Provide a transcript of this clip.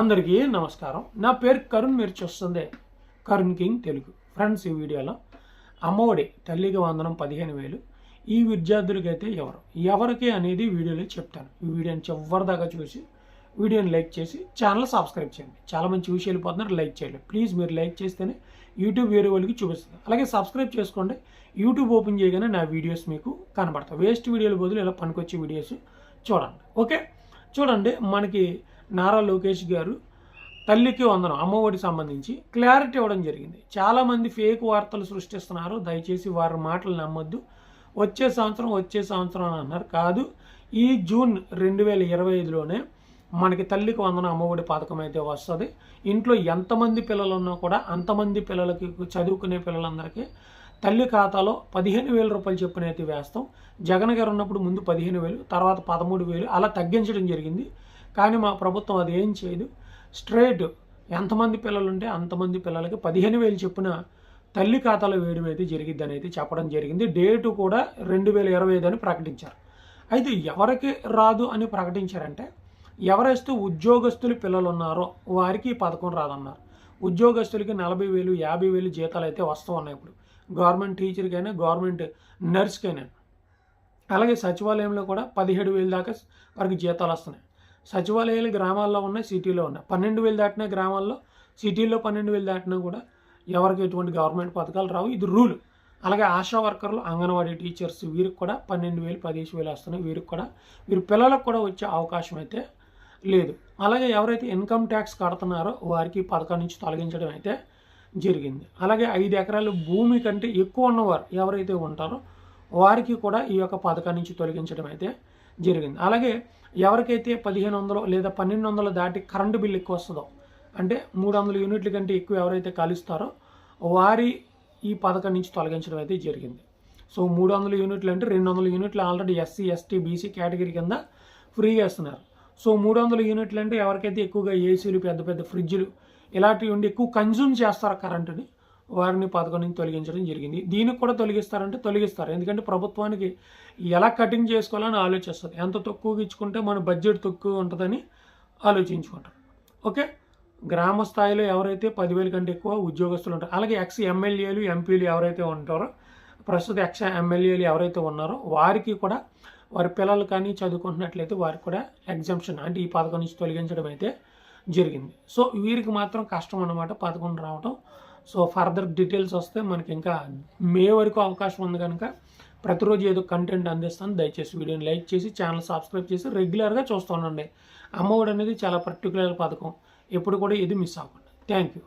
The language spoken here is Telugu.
అందరికీ నమస్కారం. నా పేరు కరుణ్ మీరు చూస్తుంది కరుణ్ కింగ్ తెలుగు. ఫ్రెండ్స్ ఈ వీడియోలో అమ్మఒడి తల్లికి వందనం పదిహేను వేలు. ఈ విద్యార్థులకి అయితే ఎవరు? ఎవరికి అనేది వీడియోలో చెప్తాను. ఈ వీడియోని చివరి దాకా చూసి వీడియోని లైక్ చేసి ఛానల్ సబ్స్క్రైబ్ చేయండి. చాలా మంచి విషయాలు పోతున్నారు లైక్ చేయండి. ప్లీజ్ మీరు లైక్ చేస్తేనే యూట్యూబ్ వేరే వాళ్ళకి చూపిస్తుంది. అలాగే సబ్స్క్రైబ్ చేసుకోండి. యూట్యూబ్ ఓపెన్ చేయగానే నా వీడియోస్ మీకు కనబడతాయి. వేస్ట్ వీడియోల బదులు ఇలా పనికొచ్చే వీడియోస్ చూడండి. ఓకే? చూడండి. మనకి నారా లోకేష్ గారు తల్లికి వందనం అమ్మఒడి సంబంధించి క్లారిటీ ఇవ్వడం జరిగింది. చాలామంది ఫేక్ వార్తలు సృష్టిస్తున్నారు. దయచేసి వారి మాటలు నమ్మొద్దు. వచ్చే సంవత్సరం వచ్చే సంవత్సరం అని అన్నారు. కాదు ఈ జూన్ రెండు వేల ఇరవై ఐదులోనే మనకి తల్లికి వందన అమ్మఒడి పథకం అయితే వస్తుంది. ఇంట్లో ఎంతమంది పిల్లలు ఉన్నా కూడా అంతమంది పిల్లలకి చదువుకునే పిల్లలందరికీ తల్లి ఖాతాలో పదిహేను వేల రూపాయలు చొప్పున అయితే వేస్తాం. జగన్ గారు ఉన్నప్పుడు ముందు పదిహేను వేలు తర్వాత పదమూడు వేలు అలా తగ్గించడం జరిగింది. కానీ మా ప్రభుత్వం అది ఏం చేయదు. స్ట్రైట్ ఎంతమంది పిల్లలు ఉంటే అంతమంది పిల్లలకి పదిహేను వేలు చొప్పున తల్లి ఖాతాలో వేయడం అయితే జరిగిద్ది అనేది చెప్పడం జరిగింది. డేటు కూడా రెండు వేల ఇరవై ఐదు అని ప్రకటించారు. అయితే ఎవరికి రాదు అని ప్రకటించారంటే ఎవరైతే ఉద్యోగస్తులు పిల్లలు ఉన్నారో వారికి ఈ పథకం రాదన్నారు. ఉద్యోగస్తులకి నలభై వేలు యాభై వేలు జీతాలు అయితే వస్తూ ఉన్నాయి ఇప్పుడు. గవర్నమెంట్ టీచర్కైనా గవర్నమెంట్ నర్స్కైనా అలాగే సచివాలయంలో కూడా పదిహేడు వేలు దాకా వారికి జీతాలు వస్తున్నాయి. సచివాలయాలు గ్రామాల్లో ఉన్నాయి సిటీలో ఉన్నాయి. పన్నెండు వేలు దాటిన గ్రామాల్లో సిటీల్లో పన్నెండు వేలు దాటినా కూడా ఎవరికి ఎటువంటి గవర్నమెంట్ పథకాలు రావు. ఇది రూల్. అలాగే ఆశా వర్కర్లు అంగన్వాడీ టీచర్స్ వీరికి కూడా పన్నెండు వేలు పదిహేను వేలు వస్తున్నాయి. వీరికి కూడా వీరి పిల్లలకు కూడా వచ్చే అవకాశం అయితే లేదు. అలాగే ఎవరైతే ఇన్కమ్ ట్యాక్స్ కడుతున్నారో వారికి పథకం నుంచి తొలగించడం అయితే జరిగింది. అలాగే ఐదు ఎకరాలు భూమి కంటే ఎక్కువ ఉన్నవారు ఎవరైతే ఉంటారో వారికి కూడా ఈ యొక్క పథకం నుంచి తొలగించడం అయితే జరిగింది. అలాగే ఎవరికైతే పదిహేను వందలు లేదా పన్నెండు వందలు దాటి కరెంటు బిల్ ఎక్కువ వస్తుందో అంటే మూడు వందల యూనిట్ల కంటే ఎక్కువ ఎవరైతే కలుస్తారో వారి ఈ పథకం నుంచి తొలగించడం అయితే జరిగింది. సో మూడు వందల యూనిట్లు అంటే రెండు వందల యూనిట్లు already SC ST BC category కింద ఫ్రీగా ఇస్తున్నారు. సో మూడు వందల యూనిట్లు అంటే ఎవరికైతే ఎక్కువగా ఏసీలు పెద్ద పెద్ద ఫ్రిడ్జ్లు ఇలాంటివి ఉండి ఎక్కువ కన్జ్యూమ్ చేస్తారు కరెంటుని వారిని పథకం నుంచి తొలగించడం జరిగింది. దీనికి కూడా తొలగిస్తారంటే తొలగిస్తారు. ఎందుకంటే ప్రభుత్వానికి ఎలా కటింగ్ చేసుకోవాలని ఆలోచిస్తుంది. ఎంత తక్కువగా ఇచ్చుకుంటే మన బడ్జెట్ తక్కువ ఉంటుందని ఆలోచించుకుంటారు. ఓకే? గ్రామ స్థాయిలో ఎవరైతే పదివేల కంటే ఎక్కువ ఉద్యోగస్తులు ఉంటారో అలాగే ఎక్స్ ఎమ్మెల్యేలు ఎంపీలు ఎవరైతే ఉంటారో ప్రస్తుత ఎక్స్ ఎమ్మెల్యేలు ఎవరైతే ఉన్నారో వారికి కూడా వారి పిల్లలు కానీ చదువుకుంటున్నట్లయితే వారికి కూడా ఎగ్జామ్షన్ అంటే ఈ పథకం నుంచి తొలగించడం అయితే జరిగింది. సో వీరికి మాత్రం కష్టం అన్నమాట పథకం రావడం సో ఫర్దర్ డీటెయిల్స్ వస్తే మనకి ఇంకా మే వరకు అవకాశం ఉంది కనుక ప్రతిరోజు ఏదో కంటెంట్ అందిస్తాను. దయచేసి వీడియోని లైక్ చేసి ఛానల్ సబ్స్క్రైబ్ చేసి రెగ్యులర్గా చూస్తూ ఉండండి. అమ్మఒడి అనేది చాలా పర్టికులర్ పథకం. ఎప్పుడు కూడా ఇది మిస్ అవ్వకుండా. Thank you